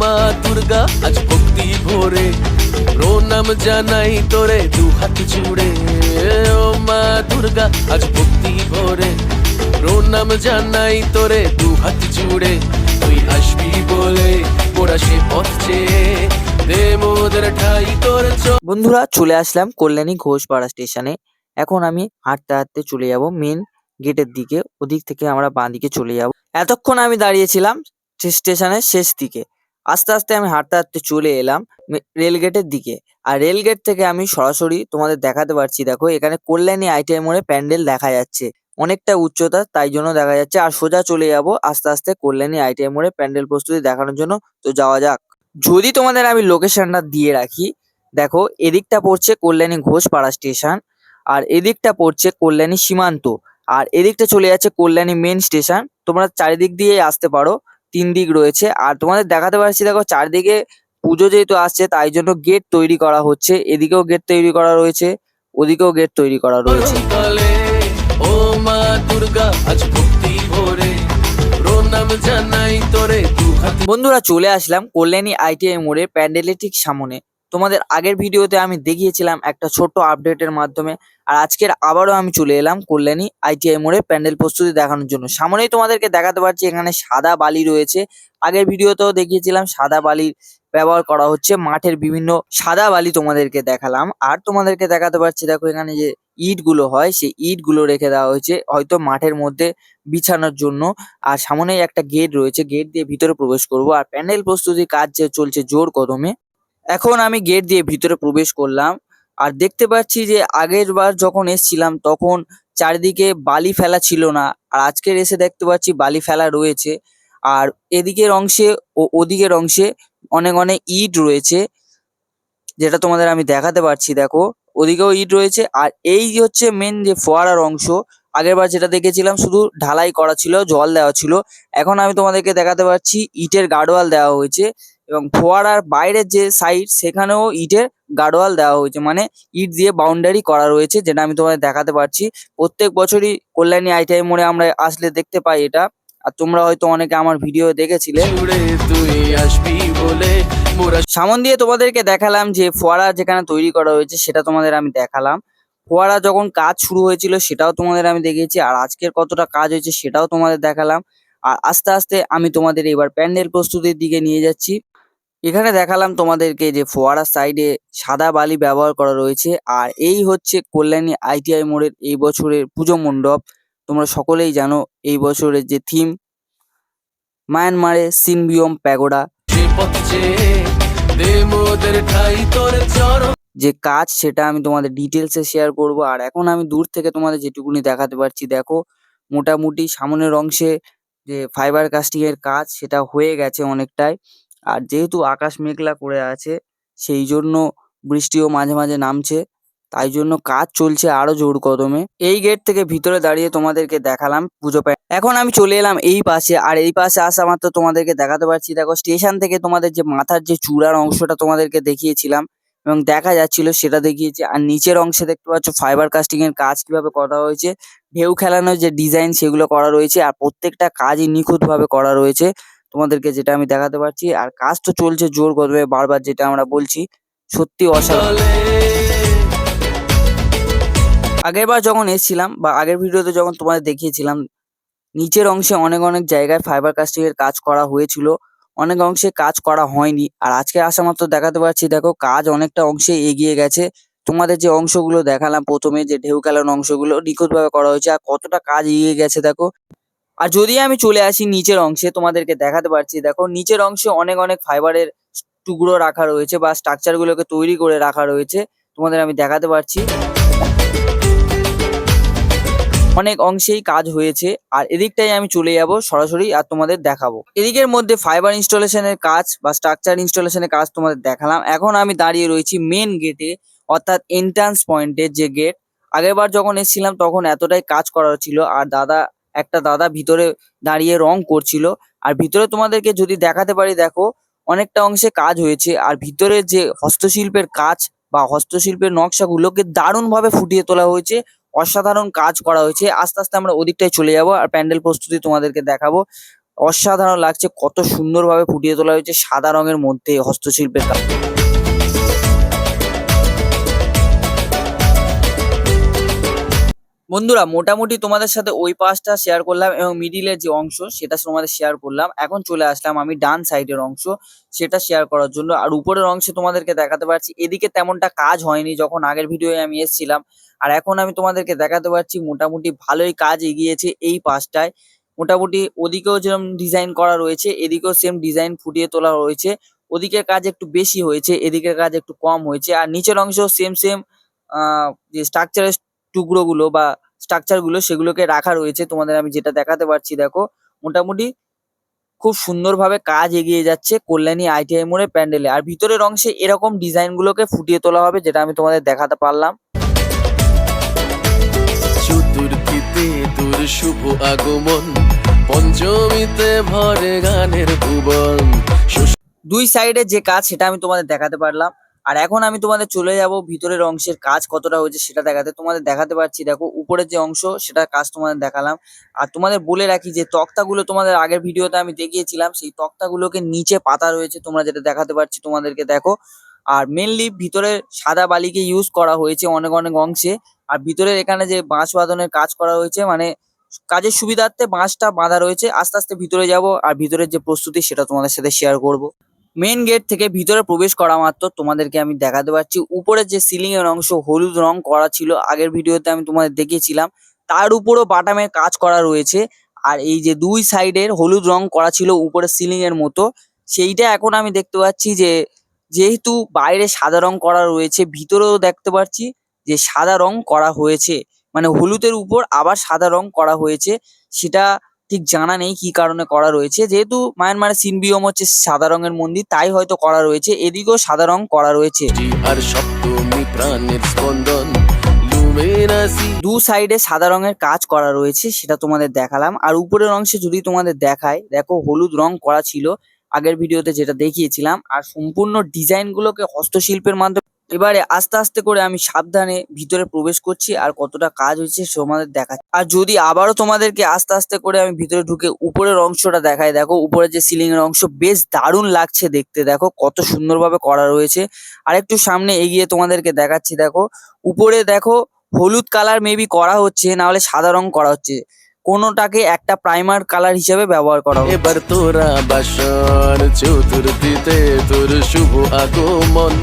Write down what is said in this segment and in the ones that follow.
মা দুর্গা, আজ ভক্তি ভরে। প্রণাম জানাই তোরে, দু হাত জুড়ে। ও মা দুর্গা, আজ ভক্তি ভরে। প্রণাম জানাই তোরে, দু হাত জুড়ে। তুই আসবি বলে মোরা সে পথ বন্ধুরা, চলে আসলাম কল্যাণী ঘোষপাড়া স্টেশনে। এখন আমি হাঁটতে হাঁটতে চলে যাব মেন গেটের দিকে। ওদিক থেকে আমরা বাঁ দিকে চলে যাব। এতক্ষণ আমি দাঁড়িয়েছিলাম স্টেশনের শেষ দিকে। আস্তে আস্তে আমি হাঁটতে হাঁটতে চলে এলাম রেল গেটের দিকে। আর রেল গেট থেকে আমি সরাসরি তোমাদের দেখাতে পারছি, দেখো এখানে কল্যাণী আইটিআই মোড়ে প্যান্ডেল দেখা যাচ্ছে। অনেকটা উচ্চতা, তাই জন্য দেখা যাচ্ছে। আর সোজা চলে যাব আস্তে আস্তে কল্যাণী আইটিআই মোড়ে প্যান্ডেল প্রস্তুতি দেখানোর জন্য। তো যাওয়া যাক। যদি তোমাদের আমি লোকেশনটা দিয়ে রাখি, দেখো এদিকটা পড়ছে কল্যাণী ঘোষপাড়া স্টেশন, আর এদিকটা পড়ছে কল্যাণী সীমান্ত, আর এদিকটা চলে যাচ্ছে কল্যাণী মেন স্টেশন। তোমরা চারিদিক দিয়ে আসতে পারো। তিন দিক রয়েছে। আর তোমাদের দেখাতে পারছি দেখো চারদিকে পুজো যেহেতু আসছে তাই জন্য গেট তৈরি করা হচ্ছে। এদিকেও গেট তৈরি করা রয়েছে ওদিকেও গেট তৈরি করা রয়েছে। ও মা দুর্গা আজ ভক্তি ভরে। বন্ধুরা চলে আসলাম কল্যাণী আইটিআই মোড়ে প্যান্ডেলের ঠিক সামনে। তোমাদের আগের ভিডিওতে আমি দেখিয়েছিলাম একটা ছোট্ট আপডেটের মাধ্যমে, আর আজকের আবারও আমি চলে এলাম কল্যাণী আইটিআই মোড়ে প্যান্ডেল প্রস্তুতি দেখানোর জন্য। সামনেই তোমাদেরকে দেখাতে পারছি এখানে সাদা বালি রয়েছে। আগের ভিডিওতেও দেখিয়েছিলাম সাদা বালির ব্যবহার করা হচ্ছে, মাঠের বিভিন্ন সাদা বালি তোমাদেরকে দেখালাম। আর তোমাদেরকে দেখাতে পারছি, দেখো এখানে যে ইটগুলো হয়, সেই ইটগুলো রেখে দেওয়া হয়েছে, হয়তো মাঠের মধ্যে বিছানোর জন্য। আর সামনেই একটা গেট রয়েছে, গেট দিয়ে ভিতরে প্রবেশ করব। আর প্যান্ডেল প্রস্তুতির কাজ যে চলছে জোর কদমে এখন আমি গেট দিয়ে ভিতরে প্রবেশ করলাম আর দেখতে পাচ্ছি যে আগের বার যখন এসছিলাম তখন চারিদিকে বালি ফেলা ছিল না আর আজকের এসে দেখতে পাচ্ছি বালি ফেলা রয়েছে আর এদিকের অংশে ও ওদিকের অংশে অনেক অনেক ইট রয়েছে যেটা তোমাদের আমি দেখাতে পারছি দেখো ওদিকেও ইট রয়েছে আর এই হচ্ছে মেন যে ফোয়ারার অংশ আগেরবার যেটা দেখেছিলাম শুধু ঢালাই করা ছিল, জল দেওয়া ছিল। এখন আমি তোমাদেরকে দেখাতে পারছি ইটের গার্ডওয়াল দেওয়া হয়েছে। এবং ফোয়ারার বাইরের যে সাইড সেখানেও ইটের গার্ডওয়াল দেওয়া হয়েছে। মানে ইট দিয়ে বাউন্ডারি করা রয়েছে যেটা আমি তোমাদের দেখাতে পারছি। প্রত্যেক বছরই কল্যাণী আইটিআই মোড়ে আমরা আসলে দেখতে পাই এটা। আর তোমরা হয়তো অনেকে আমার ভিডিও দেখেছিলে। সামন দিয়ে তোমাদেরকে দেখালাম যে ফোয়ারা যেখানে তৈরি করা হয়েছে সেটা তোমাদের আমি দেখালাম। ফোয়ারা যখন কাজ শুরু হয়েছিল সেটাও তোমাদের আমি দেখিয়েছি। আর আজকের কতটা কাজ হয়েছে সেটাও তোমাদের দেখালাম। আর আস্তে আস্তে আমি তোমাদের এবার প্যান্ডেল প্রস্তুতির দিকে নিয়ে যাচ্ছি। এখানে দেখালাম তোমাদেরকে যে ফোয়ারার সাইডে সাদা বালি ব্যবহার করা রয়েছে। আর এই হচ্ছে কল্যাণী আইটিআই মোড়ের এই বছরের পুজো মণ্ডপ। তোমরা সকলেই জানো এই বছরের যে থিম মায়ানমারে সিনবিয়ম প্যাগোডা। যে কাজ সেটা আমি তোমাদের ডিটেলসে শেয়ার করব। আর এখন আমি দূর থেকে তোমাদের যেটুকুনি দেখাতে পারছি, দেখো, মোটামুটি সামনের অংশে যে ফাইবার কাস্টিং এর কাজ সেটা হয়ে গেছে অনেকটাই। আর যেহেতু আকাশ মেঘলা করে আছে, সেই জন্য বৃষ্টিও মাঝে মাঝে নামছে। তাই জন্য কাজ চলছে আরও জোর কদমে। এই গেট থেকে ভিতরে দাঁড়িয়ে তোমাদেরকে দেখালাম পুজো প্যা এখন আমি চলে এলাম এই পাশে, আর এই পাশে আসা মাত্র তোমাদেরকে দেখাতে পারছি। দেখো স্টেশন থেকে তোমাদের যে মাথার যে চূড়ার অংশটা তোমাদেরকে দেখিয়েছিলাম এবং দেখা যাচ্ছিল সেটা দেখিয়েছি। আর নিচের অংশে দেখতে পাচ্ছ ফাইবার কাস্টিং এর কাজ কীভাবে করা হয়েছে, ঢেউ খেলানোর যে ডিজাইন সেগুলো করা রয়েছে, আর প্রত্যেকটা কাজই নিখুঁত ভাবে করা রয়েছে। তোমাদেরকে যেটা আমি দেখাতে পারছি, আর কাজ তো চলছে জোর কদমে বারবার যেটা আমরা বলছি, সত্যি অসাধারণ। তলে আগেরবার যখন এসেছিলাম বা আগের ভিডিওতে যখন তোমাদের দেখিয়েছিলাম, নিচের অংশে অনেক অনেক জায়গায় ফাইবার কাস্টিং এর কাজ করা হয়েছিল, অনেক অংশে কাজ করা হয়নি। আর আজকে আসা মাত্র দেখাতে পারছি, দেখো কাজ অনেকটা অংশে এগিয়ে গেছে। তোমাদের যে অংশগুলো দেখালাম, প্রথমে যে ঢেউ খেলানো অংশগুলো নিখুঁতভাবে করা হয়েছে, আর কতটা কাজ এগিয়ে গেছে দেখো। আর যদি আমি চলে আসি নিচের অংশে, তোমাদেরকে দেখাতে পারছি, দেখো নিচের অংশে অনেক অনেক ফাইবারের টুকরো রাখা রয়েছে বা স্ট্রাকচার গুলোকে তৈরি করে রাখা রয়েছে, তোমাদের আমি দেখাতে পারছি। অনেক অংশেই কাজ হয়েছে, আর এদিকটাই আমি চলে যাব সরাসরি আর তোমাদের দেখাবো। এদিকের মধ্যে ফাইবার ইনস্টলেশনের কাজ বা স্ট্রাকচার ইনস্টলেশনের কাজ তোমাদের দেখালাম। এখন আমি দাঁড়িয়ে রয়েছি মেন গেটে অর্থাৎ এন্ট্রান্স পয়েন্টের যে গেট আগেরবার যখন এসেছিলাম, তখন এতটাই কাজ করা ছিল, আর দাদা একটা দাদা ভিতরে দাঁড়িয়ে রং করছিল। আর ভিতরে তোমাদেরকে যদি দেখাতে পারি, দেখো, অনেকটা অংশে কাজ হয়েছে। আর ভিতরে যে হস্তশিল্পের কাজ বা হস্তশিল্পের নকশাগুলোকে দারুণভাবে ফুটিয়ে তোলা হয়েছে, অসাধারণ কাজ করা হয়েছে। আস্তে আস্তে আমরা ওদিকটায় চলে যাব আর প্যান্ডেল প্রস্তুতি তোমাদেরকে দেখাবো। অসাধারণ লাগছে, কত সুন্দরভাবে ফুটিয়ে তোলা হয়েছে সাদা রঙের মধ্যে হস্তশিল্পের কাজ। বন্ধুরা, মোটামুটি তোমাদের সাথে ওই পাশটা শেয়ার করলাম এবং মিডিলের যে অংশ, সেটা তোমাদের শেয়ার করলাম। এখন চলে আসলাম আমি ডান সাইডের অংশ, সেটা শেয়ার করার জন্য। আর উপরের অংশে তোমাদেরকে দেখাতে পারছি, এদিকে তেমনটা কাজ হয়নি যখন আগের ভিডিওয়ে আমি এসেছিলাম। আর এখন আমি তোমাদেরকে দেখাতে পারছি, মোটামুটি ভালোই কাজ এগিয়েছে এই পাশটায় মোটামুটি ওদিকেও যেরকম ডিজাইন করা রয়েছে, এদিকেও সেম ডিজাইন ফুটিয়ে তোলা রয়েছে ওদিকের কাজ একটু বেশি হয়েছে, এদিকের কাজ একটু কম হয়েছে। আর নিচের অংশ সেম সেম যে স্ট্রাকচারের টুকরোগুলো বা স্ট্রাকচারগুলো সেগুলোকে রাখা রয়েছে। তোমাদের আমি যেটা দেখাতে পারছি দেখো মোটামুটি খুব সুন্দরভাবে কাজ এগিয়ে যাচ্ছে কল্যাণী আইটিআই মোড়ে প্যান্ডেলে। আর ভিতরের অংশে এরকম ডিজাইন গুলোকে ফুটিয়ে তোলা হবে যেটা আমি তোমাদের দেখাতে পারলাম। চতুর্থীতে তোর শুভ আগমন পঞ্চমীতে ভরে গানের ভুবন। দুই সাইডে যে কাজ সেটা আমি তোমাদের দেখাতে পারলাম। আর এখন আমি তোমাদের চলে যাব ভিতরের অংশের কাজ কতটা হয়েছে সেটা দেখাতে। তোমাদের দেখাতে পারছি, দেখো, উপরের যে অংশ সেটা কাজ তোমাদের দেখালাম। আর তোমাদের বলে রাখি যে তক্তাগুলো তোমাদের আগের ভিডিওতে আমি দেখিয়েছিলাম, সেই তক্তাগুলোকে নিচে পাতা রয়েছে, তোমরা যেটা দেখাতে পারছি তোমাদেরকে, দেখো। আর মেনলি ভিতরে সাদা বালিকে ইউজ করা হয়েছে অনেক অনেক অংশে। আর ভিতরের এখানে যে বাঁশ বাঁধনের কাজ করা হয়েছে মানে কাজের সুবিধার্থে বাঁশটা বাঁধা রয়েছে, আস্তে আস্তে ভিতরে যাব। আর ভিতরের যে প্রস্তুতি, সেটা তোমাদের সাথে শেয়ার করব। মেন গেট থেকে ভিতরে প্রবেশ করা মাত্র তোমাদেরকে আমি দেখাতে পারছি। উপরে যে সিলিং এর অংশ হলুদ রং করা ছিল, আগের ভিডিওতে আমি তোমাদের দেখিয়েছিলাম। তার উপরও বাটামের কাজ করা রয়েছে। আর এই যে দুই সাইডের হলুদ রং করা ছিল উপরে সিলিং এর মতো, সেইটা এখন আমি দেখতে পাচ্ছি যে, যেহেতু বাইরে সাদা রং করা রয়েছে, ভিতরেও দেখতে পাচ্ছি যে সাদা রং করা হয়েছে। মানে হলুদের উপর আবার সাদা রং করা হয়েছে। সেটা ঠিক জানা নেই কি কারণে করা রয়েছে। যেহেতু মায়ানমারের সিনবিয়ম হচ্ছে সাদা রঙের মন্দির তাই হয়তো করা রয়েছে। এদিকেও সাদা রং করা রয়েছে। আর সপ্তমী প্রাণের স্পন্দন দু সাইডে সাদা রঙের কাজ করা রয়েছে সেটা তোমাদের দেখালাম। আর উপরের অংশে যদি তোমাদের দেখায় দেখো হলুদ রং করা ছিল আগের ভিডিওতে যেটা দেখিয়েছিলাম। আর সম্পূর্ণ ডিজাইন গুলোকে হস্তশিল্পের মাধ্যমে এবারে আস্তে আস্তে করে আমি সাবধানে ভিতরে প্রবেশ করছি আর কতটা কাজ হয়েছে তোমাদের দেখাচ্ছি। আর যদি আবারও তোমাদেরকে আস্তে আস্তে করে আমি ভিতরে ঢুকে উপরের অংশটা দেখাই, দেখো উপরের যে সিলিং এর অংশ বেশ দারুণ লাগছে দেখতে, দেখো কত সুন্দরভাবে করা রয়েছে। আর একটু সামনে এগিয়ে তোমাদেরকে দেখাচ্ছি, দেখো উপরে দেখো হলুদ কালার মেবি করা হচ্ছে না হলে সাদা রং করা হচ্ছে। কোনোটাকে একটা প্রাইমার কালার হিসেবে ব্যবহার করা হবে এবার তোরা বাসন চতুর্থীতে তোর শুভ আগমন।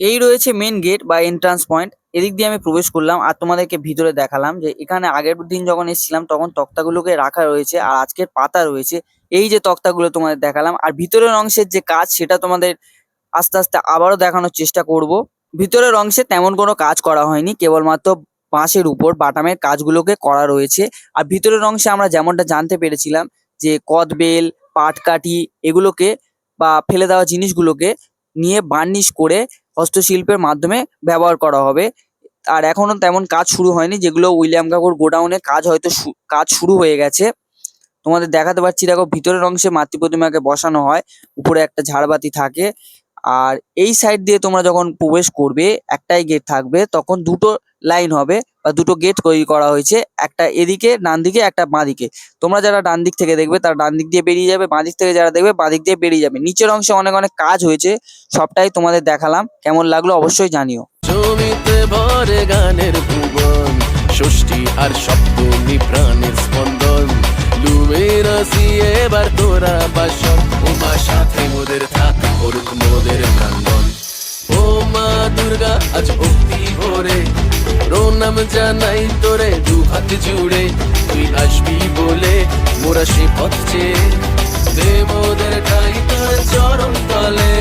এই রয়েছে মেন গেট বা এন্ট্রান্স পয়েন্ট এদিক দিয়ে আমি প্রবেশ করলাম আর তোমাদেরকে ভিতরে দেখালাম যে এখানে আগের দিন যখন এসেছিলাম তখন তক্তাগুলোকে রাখা রয়েছে আর আজকের পাতা রয়েছে। এই যে তক্তাগুলো তোমাদের দেখালাম আর ভিতরের অংশের যে কাজ সেটা তোমাদের আস্তে আস্তে আবারও দেখানোর চেষ্টা করব। ভিতরের অংশে তেমন কোনো কাজ করা হয়নি, কেবলমাত্র বাঁশের উপর, বাটামের কাজগুলোকে করা রয়েছে। আর ভিতরের অংশে আমরা যেমনটা জানতে পেরেছিলাম যে কদবেল পাটকাঠি এগুলোকে বা ফেলে দেওয়া জিনিসগুলোকে নিয়ে বার্নিশ করে হস্তশিল্পের মাধ্যমে ব্যবহার করা হবে। আর এখনও তেমন কাজ শুরু হয়নি, যেগুলো উইলিয়াম কাকুর গোডাউনে কাজ হয়তো কাজ শুরু হয়ে গেছে। তোমাদের দেখাতে পারছি, দেখো, ভিতরের অংশে মাতৃ প্রতিমাকে বসানো হয়, উপরে একটা ঝাড়বাতি থাকে। আর এই সাইড দিয়ে তোমরা যখন প্রবেশ করবে, একটাই গেট থাকবে, তখন দুটো লাইন হবে বা দুটো গেট তৈরি করা হয়েছে। একটা এদিকে, ডান দিকে, একটা বাঁ দিকে। তোমরা যারা ডান দিক থেকে দেখবে, তারা ডান দিক দিয়ে বেরিয়ে যাবে, বাঁ দিক থেকে যারা দেখবে, বাঁ দিক দিয়ে বেরিয়ে যাবে। নিচের অংশে অনেক অনেক কাজ হয়েছে, সবটাই তোমাদের দেখালাম। কেমন লাগল অবশ্যই জানিও। ষষ্ঠী আর সপ্তমী প্রাণের স্পন্দন। ঘুমের আসি এবার তোরা বাসন। ও মা, সাথে মোদের থাক করুক মোদের প্রাঙ্গন ও মা, দুর্গা, আজ ভক্তি ভরে। প্রণাম জানাই তোরে, দু হাত জুড়ে। তুই আসবি বলে মোরা সে পথ চেয়ে। দে মোদের ঠাই তোর চরম তলে।